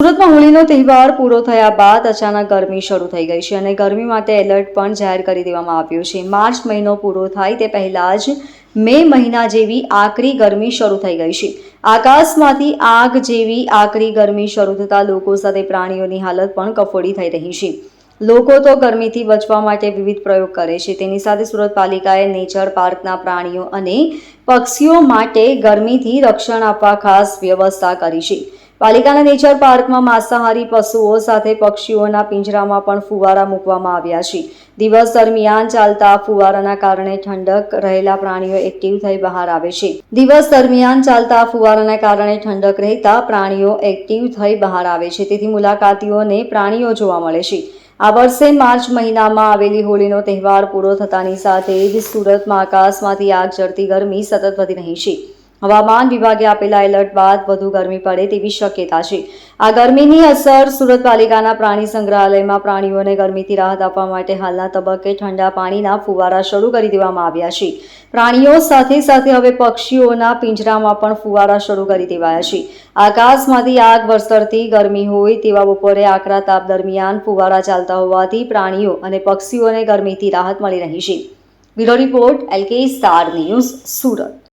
સુરતમાં હોળીનો તહેવાર પૂરો થયા બાદ અચાનક ગરમી શરૂ થઈ ગઈ છે અને ગરમી માટે એલર્ટ પણ જાહેર કરી દેવામાં આવ્યું છે. માર્ચ મહિનો પૂરો થાય તે પહેલા જ મે મહિના જેવી આકરી ગરમી શરૂ થઈ ગઈ છે. આકાશમાંથી આગ જેવી આકરી ગરમી શરૂ થતાં લોકો સાથે પ્રાણીઓની હાલત પણ કફોડી થઈ રહી છે. લોકો તો ગરમીથી બચવા માટે વિવિધ પ્રયોગ કરે છે. તેની સાથે સુરત પાલિકાએ નેચર પાર્કના પ્રાણીઓ અને પક્ષીઓ માટે ગરમીથી રક્ષણ આપવા ખાસ વ્યવસ્થા કરી છે. પાલિકાના નેચર પાર્કમાં માંસાહારી પશુઓ સાથે પક્ષીઓના પિંજરામાં પણ ફુવારા મૂકવામાં આવ્યા છે. દિવસ દરમિયાન ચાલતા ફુવારાના કારણે ઠંડક રહેલા પ્રાણીઓ એક્ટિવ થઈ બહાર આવે છે. દિવસ દરમિયાન ચાલતા ફુવારાના કારણે ઠંડક રહેતા પ્રાણીઓ એક્ટિવ થઈ બહાર આવે છે. તેથી મુલાકાતીઓને પ્રાણીઓ જોવા મળે છે. આ વર્ષે માર્ચ મહિનામાં આવેલી હોળીનો તહેવાર પૂરો થતાની સાથે જ સુરતમાં આકાશમાંથી આગ ચડતી ગરમી સતત વધી રહી છે. હવામાન વિભાગે આપેલા એલર્ટ બાદ વધુ ગરમી પડે તેવી શક્યતા છે. આ ગરમીની અસર સુરત પાલિકાના પ્રાણી સંગ્રહાલયમાં પ્રાણીઓને ગરમીથી રાહત આપવા માટે હાલના તબક્કે ઠંડા પાણીના ફુવારા શરૂ કરી દેવામાં આવ્યા છે. પ્રાણીઓ સાથે સાથે હવે પક્ષીઓના પિંજરામાં પણ ફુવારા શરૂ કરી દેવાયા છે. આકાશમાંથી આગ વરસરતી ગરમી હોય તેવા બપોરે આકરા તાપ દરમિયાન ફુવારા ચાલતા હોવાથી પ્રાણીઓ અને પક્ષીઓને ગરમીથી રાહત મળી રહી છે. Bureau report LK star news Surat.